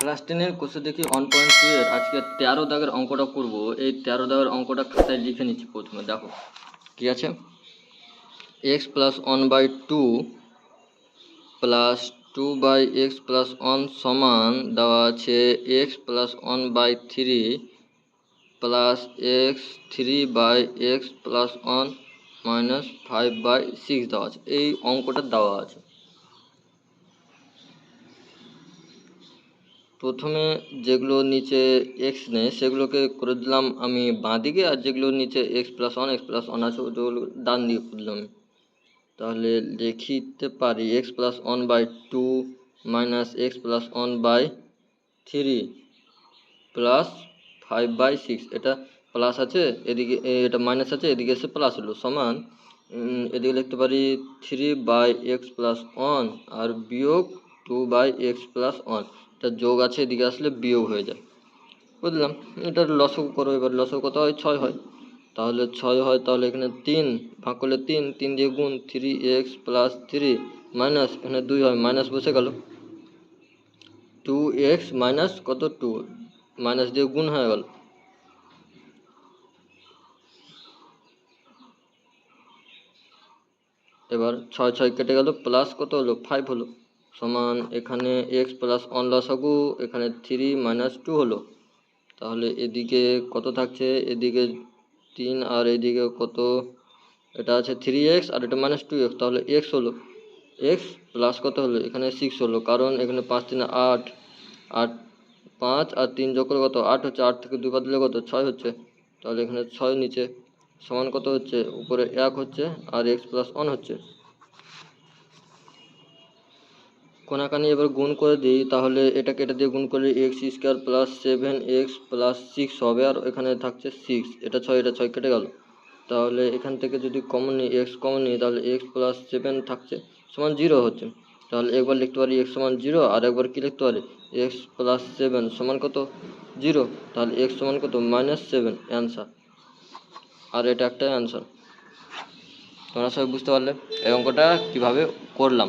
Class টেনের কোর্সে দেখি ওয়ান পয়েন্ট টু এর আজকে তেরো দাগের অঙ্কটা করব। এই তেরো দাগের অঙ্কটা খাতায় লিখে নিচ্ছি প্রথমে, দেখো। কি আছে? X plus one by two plus two by x plus one সমান দেওয়া আছে x plus one by three plus x three by x plus one minus five by six দেওয়া আছে। এই অঙ্কটা দেওয়া আছে। প্রথমে যেগুলো নিচে এক্স নেই, সেগুলোকে করে দিলাম আমি বাঁ দিকে, আর যেগুলো নিচে x plus one x plus one আছে, ওগুলো ডান দিকে করে দিলাম। তাহলে লিখিতে পারি x plus one by two minus x plus one by three plus five by six এটা প্লাস আছে, এদিকে এটা মাইনাস আছে, এদিকে এসে প্লাস হলো, সমান এদিকে লিখতে পারি three by x plus one আর বিয়োগ two by x plus one এটা যোগ আছে, এদিকে আসলে বিয়োগ হয়ে যায়। বুঝলাম? এটা লসক করো, এবার লসক কত হয় ছয় হয়। তাহলে ছয় হয়, তাহলে এখানে তিন ভাগ করলে তিন তিন দিয়ে গুণ three x plus three minus, এখানে দুই হয়, মাইনাস বসে গেল। টু এক্স মাইনাস কত? টু, মাইনাস দিয়ে গুণ হয়ে গেল। এবার ছয় ছয় কেটে গেল, প্লাস কত হলো? ফাইভ হলো। সমান এখানে এক্স প্লাস ওয়ান লসাগু এখানে থ্রি মাইনাস টু হলো। তাহলে এদিকে কত থাকছে? এদিকে তিন আর এদিকে কত? এটা আছে থ্রি এক্স আর এটা মাইনাস টু এক্স তাহলে এক্স হলো। এক্স প্লাস কত হলো? এখানে সিক্স হলো, কারণ এখানে পাঁচ, তিন, আট আট, পাঁচ আর তিন যোগ করে কত? আট হচ্ছে, আট থেকে দুই বাদ দিলে কত? ছয় হচ্ছে। তাহলে এখানে ছয় নিচে সমান কত হচ্ছে? উপরে এক হচ্ছে আর এক্স প্লাস ওয়ান হচ্ছে। কোনাকানি এবার গুণ করে দিই, তাহলে এটাকে এটা দিয়ে গুণ করলে x square plus seven x plus six হবে, আর এখানে থাকছে সিক্স এটা ছয় এটা ছয় কেটে গেল। তাহলে এখান থেকে যদি কমন নিই এক্স কমন নিই, তাহলে এক্স প্লাস সেভেন থাকছে সমান জিরো হচ্ছে। তাহলে একবার লিখতে পারি এক্স সমান জিরো আর একবার কী লিখতে পারি? এক্স প্লাস সেভেন সমান কত? জিরো তাহলে এক্স সমান কত? মাইনাস সেভেন অ্যান্সার আর এটা একটা অ্যান্সার তোমরা সবাই বুঝতে পারলে এই অঙ্কটা কীভাবে করলাম।